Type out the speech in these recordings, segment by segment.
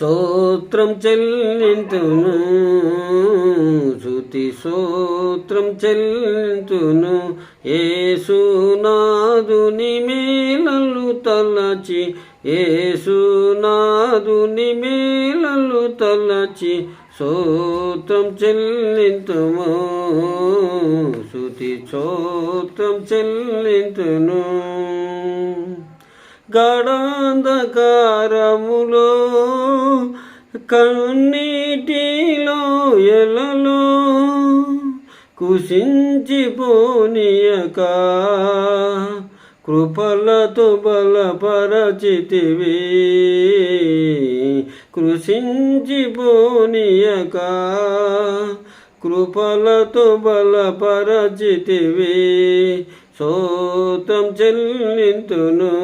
సూత్రం చెల్లింతును శృతి సూత్రం చెల్లింతును ఏసునాదుని మేలలు తలచి ఏసునాదుని మేలలు తలచి సూత్రం చెల్లింతుము శృతి సూత్రం చెల్లింతును. గడాంధకారములో కన్నీటిలో ఎలలో కుసించిపోనీయక కృపలతో బలపరచితివి కృషించిపోనియక కృపలతో బలపరచితివి సోతం చెల్లింతును.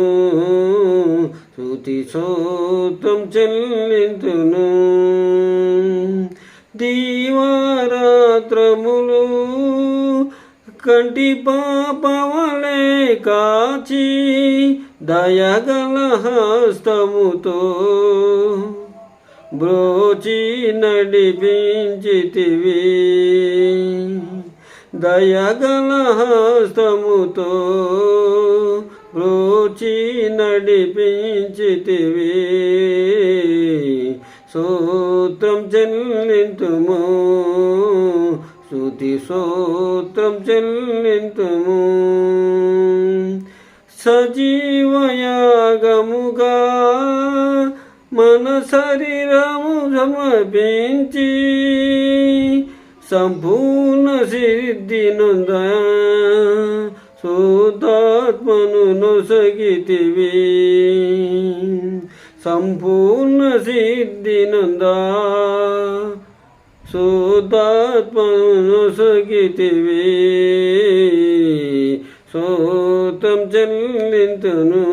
శృతి సోతం చెల్లింతును. దీవారాత్రములు కంటి పాపవలే కాచి దయగల హస్తముతో బ్రోచి నడిపించితివి. దయగల హస్తముతో రుచి నడిపించితివి. సూత్రం చెల్లింతుము. శృతి సూత్రం చెల్లింతుము. సజీవయాగముగా మన శరీరము సమర్పించి సంపూర్ణ సిద్ధి నంద శుద్ధాత్మను నొసగితివి. సంపూర్ణ సిద్ధినంద శుద్ధాత్మను నొసగితివి. సోతం చెల్లింతును.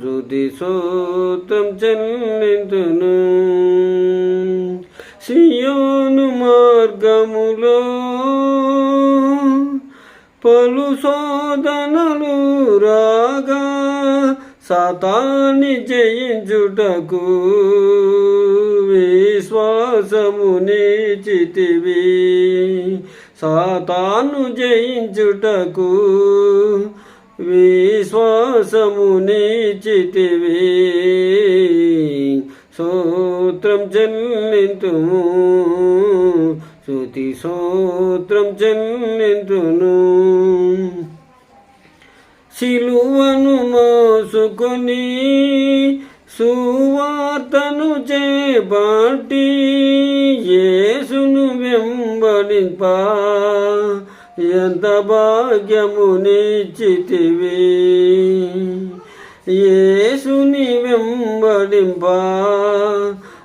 శృతి సోతం చెల్లింతును. సియోను మార్గములో పలు శోధనలు రాగా సతాన్ని జయించుటకు విశ్వాసము నీచితివి. సాతాను జయించుటకు విశ్వాసము నీచితివి. సూత్రం చెల్లింతుము శృతి సూత్రం చెల్లింతును సిలువను మోసుకొని సువార్తను చేపట్టి యేసును వెంబడింప. ఎంత భాగ్యము నిచ్చితివి యేసుని వెంబడింపా.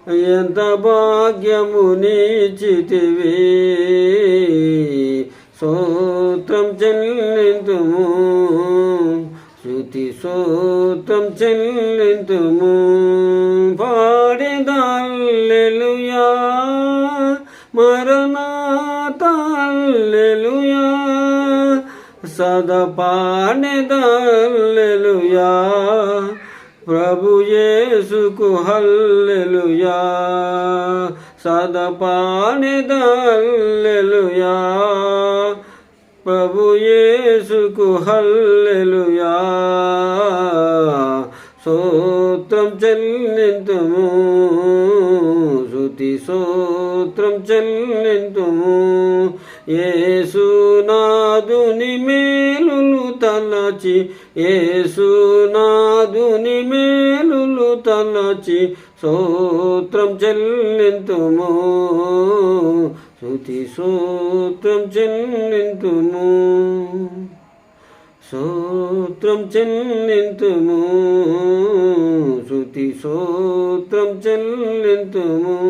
ఎంత భాగ్యము నీచితివి సూత్రం చెల్లింతుము శృతి సూత్రం చెల్లింతుము. పాడేదల్లెలుయా మరణాతల్లెలుయా సద పాడేదల్లెలుయా. ప్రభు యేసుకు హల్లెలుయా. సద పాడేదల్లెలుయా ప్రభు యేసుకు హల్లెలుయా. సూత్రం చెల్లింతుము శృతి సూత్రం చెల్లింతుము. ఏసునాదుని మేలులు తలచి ఏసునాదుని మేలులు తలచి సూత్రం చెల్లింతుము. శృతి సూత్రం చెల్లింతుము. సూత్రం చెల్లింతుము. శృతి సూత్రం చెల్లింతుము.